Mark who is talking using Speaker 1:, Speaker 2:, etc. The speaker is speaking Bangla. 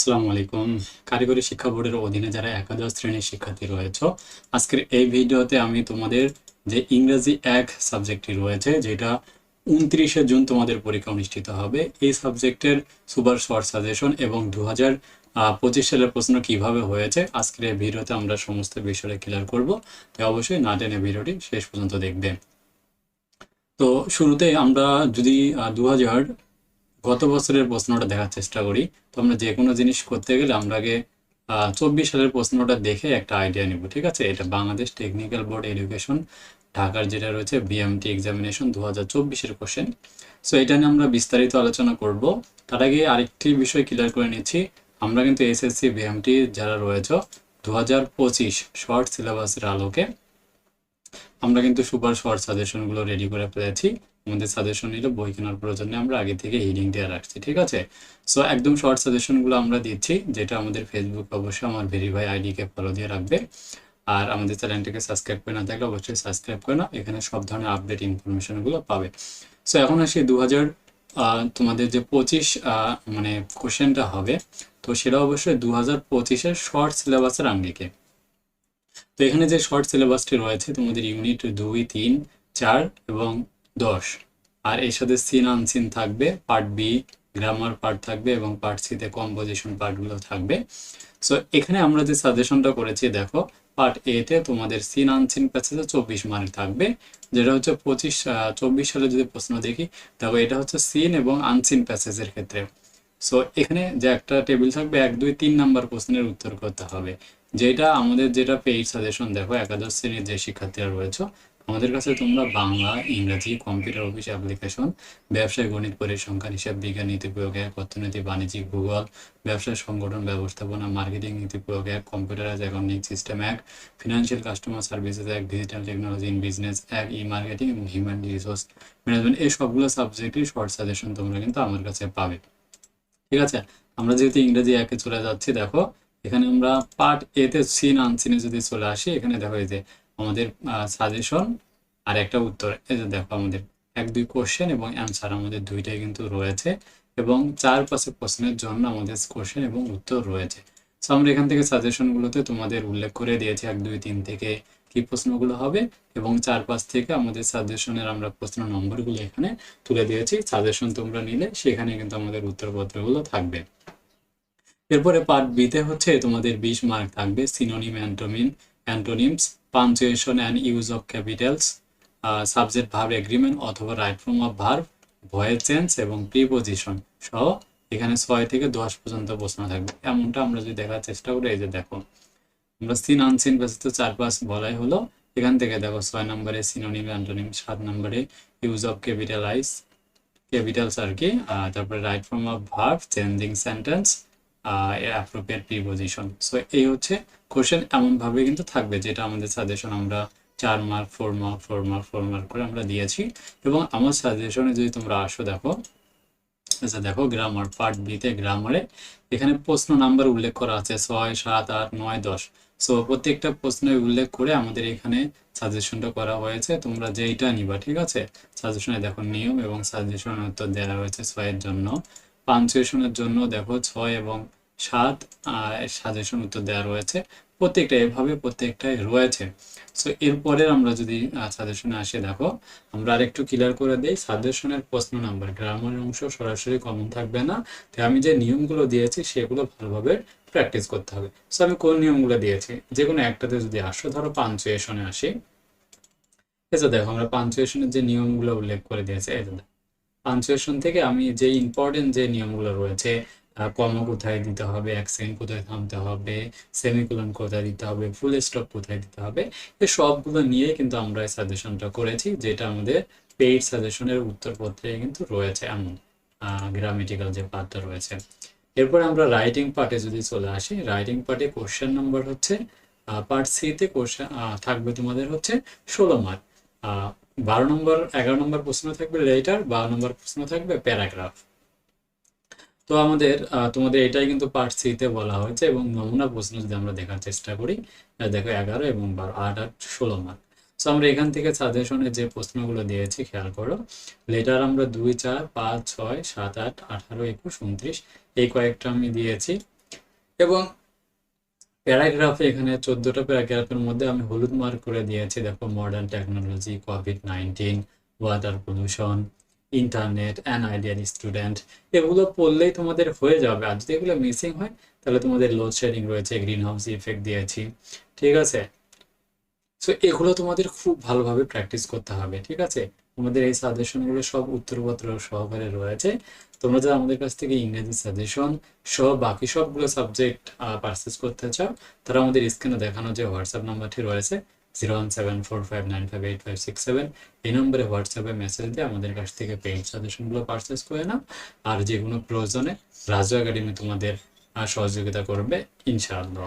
Speaker 1: আসসালামু আলাইকুম। কারিগরি শিক্ষা বোর্ডের অধীনে যারা একাদশ শ্রেণির শিক্ষার্থী রয়েছে, আজকের এই ভিডিওতে আমি তোমাদের যে ইংরেজি এক সাবজেক্টটি রয়েছে, যেটা উনত্রিশে জুন তোমাদের পরীক্ষা অনুষ্ঠিত হবে, এই সাবজেক্টের সুপার শর্ট সাজেশন এবং দু হাজার পঁচিশ সালের প্রশ্ন কীভাবে হয়েছে, আজকের এই ভিডিওতে আমরা সমস্ত বিষয়ে ক্লিয়ার করব। তাই অবশ্যই না টেনে ভিডিওটি শেষ পর্যন্ত দেখবে। তো শুরুতে আমরা যদি দু হাজার গত বছরের প্রশ্নটা দেখার চেষ্টা করি। তো আমরা যে কোনো জিনিস করতে গেলে আমরা আগে চব্বিশ সালের প্রশ্নটা দেখে একটা আইডিয়া নিব, ঠিক আছে? এটা বাংলাদেশ টেকনিক্যাল বোর্ড এডুকেশন ঢাকার যেটা রয়েছে বিএমটি এক্সামিনেশন দু হাজার চব্বিশের কোশ্চেন সো এটা নিয়ে আমরা বিস্তারিত আলোচনা করব। তার আগে আরেকটি বিষয় ক্লিয়ার করে নিচ্ছি। আমরা কিন্তু এসএসসি বিএমটি যারা রয়েছে দু হাজার পঁচিশ শর্ট সিলেবাসের আলোকে আমরা কিন্তু সুপার শর্ট সাজেশনগুলো রেডি করে ফেলেছি। আমাদের সাজেশন নিলে, বই কেনার প্রয়োজনে আমরা আগে থেকে হিডিং দিয়ে রাখছি, ঠিক আছে? সো একদম শর্ট সাজেশনগুলো আমরা দিচ্ছি, যেটা আমাদের ফেসবুক অবশ্যই আমার ভেরিফাই আইডিকে ফলো দিয়ে রাখবে। আর আমাদের চ্যানেলটিকে সাবস্ক্রাইব করে না থাকলে অবশ্যই সাবস্ক্রাইব করে না এখানে সব ধরনের আপডেট ইনফরমেশনগুলো পাবে। সো এখন আসি দু হাজার তোমাদের যে পঁচিশ মানে কোশ্চেনটা হবে, তো সেটা অবশ্যই দু হাজার পঁচিশের শর্ট সিলেবাসের আঙ্গিকে। তো এখানে যে শর্ট সিলেবাসটি রয়েছে, তোমাদের ইউনিট দুই, তিন, চার এবং দশ। আর এর সাথে সিন আনসিন থাকবে পার্ট বি গ্রামার পার্ট থাকবে এবং পার্ট সিতে কম্পোজিশন পার্টগুলো থাকবে। সো এখানে আমরা যে সাজেশনটা করেছি, দেখো পার্ট এ তে তোমাদের সিন আনসিন প্যাসেজে চব্বিশ মার্ক থাকবে। যেটা হচ্ছে পঁচিশ চব্বিশ সালে যদি প্রশ্ন দেখি, দেখো, এটা হচ্ছে সিন এবং আনসিন প্যাসেজের ক্ষেত্রে। সো এখানে যে একটা টেবিল থাকবে, এক, দুই, তিন নাম্বার প্রশ্নের উত্তর করতে হবে। যেটা আমাদের যেটা পেইড সাজেশন দেখো, একাদশ শ্রেণির যে শিক্ষার্থীরা রয়েছে আমাদের কাছে তোমরা বাংলা, ইংরেজি, কম্পিউটার অফিস অ্যাপ্লিকেশন, ব্যবসায় গণিত পরিসংখ্যান হিসাব বিজ্ঞান, নীতি প্রয়োগ এক, অর্থনীতি, বাণিজ্যিক ভূগোল ব্যবসায় সংগঠন, ব্যবস্থাপনা, মার্কেটিং, নীতি প্রয়োগ এক কম্পিউটারাইজ অ্যাকাউন্টিং সিস্টেম এক ফিনান্সিয়াল কাস্টমার সার্ভিসেস এক ডিজিটাল টেকনোলজি ইন বিজনেস এক ই মার্কেটিং এবং হিউম্যান রিসোর্স ম্যানেজমেন্ট এই সবগুলো সাবজেক্টই শর্ট সাজেশন তোমরা কিন্তু আমার কাছে পাবে। ঠিক আছে? আমরা যেহেতু ইংরেজি একে চলে যাচ্ছি, দেখো, এখানে আমরা পার্ট এতে সিন আনসিনে যদি চলে আসি, এখানে দেখো এই যে আমাদের সাজেশন আর একটা উত্তর। এই যে দেখো আমাদের এক, দুই কোশ্চেন এবং অ্যান্সার আমাদের দুইটাই কিন্তু রয়েছে এবং চার পাশে প্রশ্নের জন্য আমাদের কোশ্চেন এবং উত্তর রয়েছে। সো আমরা এখান থেকে সাজেশনগুলোতে তোমাদের উল্লেখ করে দিয়েছি এক, দুই, তিন থেকে কি প্রশ্নগুলো হবে এবং চার পাঁচ থেকে আমাদের সাজেশনের আমরা প্রশ্ন নম্বরগুলো এখানে তুলে দিয়েছি। সাজেশন তোমরা নিলে সেখানে কিন্তু আমাদের উত্তরপত্রগুলো থাকবে। এরপরে পার্ট বিতে হচ্ছে তোমাদের বিশ মার্ক থাকবে synonym antonym antonyms punctuation and use of capitals subject verb agreement অথবা right form of verb voice change এবং প্রিপোজিশন সহ এখানে ছয় থেকে দশ পর্যন্ত প্রশ্ন থাকবে। এমনটা আমরা যদি দেখার চেষ্টা করি, এই যে দেখো, আমরা সিন আনসিন বেসিস তো চার পাঁচ বলাই হলো। এখান থেকে দেখো ছয় নম্বরে সিনোনিম অ্যান্টোনিম সাত নম্বরে ইউজ অফ ক্যাপিটালাইজ ক্যাপিটালস আর কি তারপরে right form of verb changing sentence appropriate preposition so এই হচ্ছে কোশ্চেন এমনভাবে কিন্তু থাকবে যেটা আমাদের সাজেশন আমরা চার mark four mark four mark four mark করে আমরা দিয়েছি। এবং আমার সাজেশনে যদি তোমরা আসো দেখো আচ্ছা দেখো গ্রামার পার্ট বিতে গ্রামারে এখানে প্রশ্ন নাম্বার উল্লেখ করা আছে ছয়, সাত, আট, নয়, দশ। সো প্রত্যেকটা প্রশ্নে উল্লেখ করে আমাদের এখানে সাজেশনটা করা হয়েছে। তোমরা যেইটা নিবা, ঠিক আছে? সাজেশনে দেখো নিয়ম এবং সাজেশনের উত্তর দেওয়া হয়েছে ছয়ের জন্য। পাঞ্চুয়েশনের জন্য দেখো ছয় এবং সাত সাজেশন উত্তর দেওয়া রয়েছে। প্রত্যেকটা এভাবে প্রত্যেকটাই রয়েছে। সো এরপরে আমরা যদি সাজেশনে আসে, দেখো, আমরা আরেকটু ক্লিয়ার করে দিই। সাজেশনের প্রশ্ন নাম্বার গ্রামারের অংশ সরাসরি কমন থাকবে না। তাই আমি যে নিয়মগুলো দিয়েছি, সেগুলো ভালোভাবে প্র্যাকটিস করতে হবে। সো আমি কোন নিয়মগুলো দিয়েছি? যে কোনো একটাতে যদি আসো, ধরো পাঞ্চুয়েশনে আসি। এই যে দেখো, আমরা পাঞ্চুয়েশনের যে নিয়মগুলো উল্লেখ করে দিয়েছি, এই যে পাঞ্চুয়েশন থেকে আমি যে ইম্পর্টেন্ট যে নিয়মগুলো রয়েছে কমা কোথায় দিতে হবে অ্যাকসেন্ট কোথায় থামতে হবে সেমিকোলন কোথায় দিতে হবে ফুল স্টপ কোথায় দিতে হবে এই সবগুলো নিয়ে কিন্তু আমরা এই সাজেশনটা করেছি, যেটা আমাদের পেইড সাজেশনের উত্তরপত্রে কিন্তু রয়েছে, এমন গ্রামেটিক্যাল যে পার্টটা রয়েছে। এরপর আমরা রাইটিং পার্টে যদি চলে আসি রাইটিং পার্টে কোশ্চেন নাম্বার হচ্ছে পার্ট সিতে কোশ্চেন থাকবে তোমাদের হচ্ছে ষোলো মার্ক বারো নম্বর এগারো নম্বর প্রশ্ন থাকবে লেটার বারো নম্বর প্রশ্ন থাকবে প্যারাগ্রাফ তো আমাদের তোমাদের এটাই কিন্তু পার্ট সিতে বলা হয়েছে এবং নমুনা প্রশ্ন যদি আমরা দেখার চেষ্টা করি দেখো এগারো এবং বারো, আট আট, ষোলো মার্ক সো আমরা এখান থেকে সাজেশনে যে প্রশ্নগুলো দিয়েছি, খেয়াল করো। লেটার আমরা দুই, চার, পাঁচ, ছয়, সাত, আট, আঠারো, একুশ, উনত্রিশ, এই কয়েকটা আমি দিয়েছি। এবং প্যারাগ্রাফে এখানে চোদ্দটা প্যারাগ্রাফের মধ্যে আমি হলুদ মার্ক করে দিয়েছি। দেখো modern technology COVID nineteen water pollution internet an ideal student এগুলো পড়লেই তোমাদের হয়ে যাবে। আর যদি এগুলো মিসিং হয়, তাহলে তোমাদের লোডশেডিং রয়েছে গ্রিন হাউস ইফেক্ট দিয়েছি। ঠিক আছে? সো এগুলো তোমাদের খুব ভালোভাবে প্র্যাকটিস করতে হবে, ঠিক আছে? তোমাদের এই সাজেশনগুলো সব উত্তরপত্র সহকারে রয়েছে। তোমরা যারা আমাদের কাছ থেকে ইংরেজি সাজেশন সহ বাকি সবগুলো সাবজেক্ট পারচেস করতে চাও, তারা আমাদের স্ক্রিনে দেখানো যে হোয়াটসঅ্যাপ নাম্বারটি রয়েছে zero one seven four five nine five eight five six seven. এই নম্বরে হোয়াটসঅ্যাপে মেসেজ দিয়ে আমাদের কাছ থেকে পেইড সাজেশনগুলো পারচেস করে নাও। আর যে কোনো প্রয়োজনে রাজু একাডেমি তোমাদের সহযোগিতা করবে, ইনশাআল্লাহ।